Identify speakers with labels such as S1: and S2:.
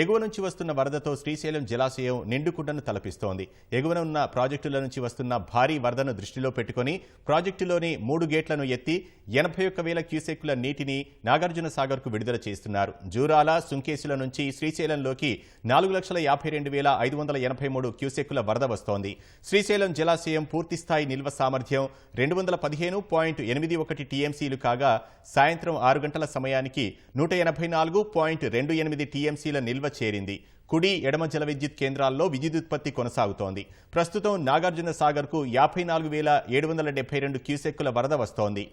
S1: ఎగువ నుంచి వస్తున్న వరదతో శ్రీశైలం జలాశయం నిండుకుండను తలపిస్తోంది. ఎగువన ఉన్న ప్రాజెక్టుల నుంచి వస్తున్న భారీ వరదను దృష్టిలో పెట్టుకుని ప్రాజెక్టులోని మూడు గేట్లను ఎత్తి ఎనభై ఒక్క వేల క్యూసెక్కుల నీటిని నాగార్జున సాగర్కు విడుదల చేస్తున్నారు. జూరాల సుంకేసుల నుంచి శ్రీశైలంలోకి నాలుగు లక్షల యాభై రెండు వేల ఐదు వందల ఎనభై మూడు క్యూసెక్కుల వరద వస్తోంది. శ్రీశైలం జలాశయం పూర్తిస్థాయి నిల్వ సామర్థ్యం రెండు వందల పదిహేను పాయింట్ ఎనిమిది ఒకటి టీఎంసీలు కాగా సాయంత్రం ఆరు గంటల సమయానికి నూట ఎనభై నాలుగు పాయింట్ రెండు ఎనిమిది టీఎంసీల నిల్వ చేరింది. కుడి ఎడమ జల విద్యుత్ కేంద్రాల్లో విద్యుదుత్పత్తి కొనసాగుతోంది. ప్రస్తుతం నాగార్జున సాగర్కు యాభై నాలుగు వేల ఏడు వందల డెబ్బై రెండు క్యూసెక్కుల వరద వస్తోంది.